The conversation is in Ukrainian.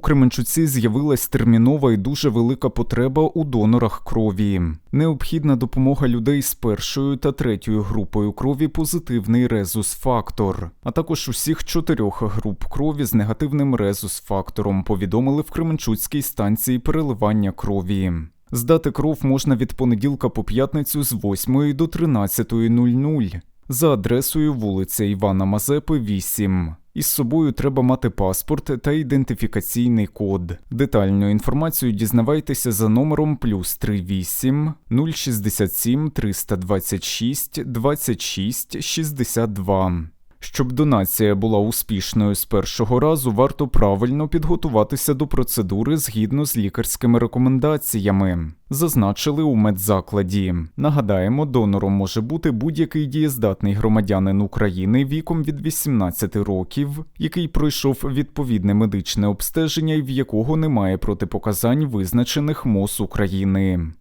У Кременчуці з'явилась термінова і дуже велика потреба у донорах крові. Необхідна допомога людей з першою та третьою групою крові позитивний резус-фактор, а також усіх чотирьох груп крові з негативним резус-фактором, повідомили в Кременчуцькій станції переливання крові. Здати кров можна від понеділка по п'ятницю з 8 до 13.00 за адресою вулиця Івана Мазепи, 8. Із собою треба мати паспорт та ідентифікаційний код. Детальну інформацію дізнавайтеся за номером плюс 38 067 326 26 62. Щоб донація була успішною з першого разу, варто правильно підготуватися до процедури згідно з лікарськими рекомендаціями. Зазначили у медзакладі. Нагадаємо, донором може бути будь-який дієздатний громадянин України віком від 18 років, який пройшов відповідне медичне обстеження і в якого немає протипоказань, визначених МОЗ України.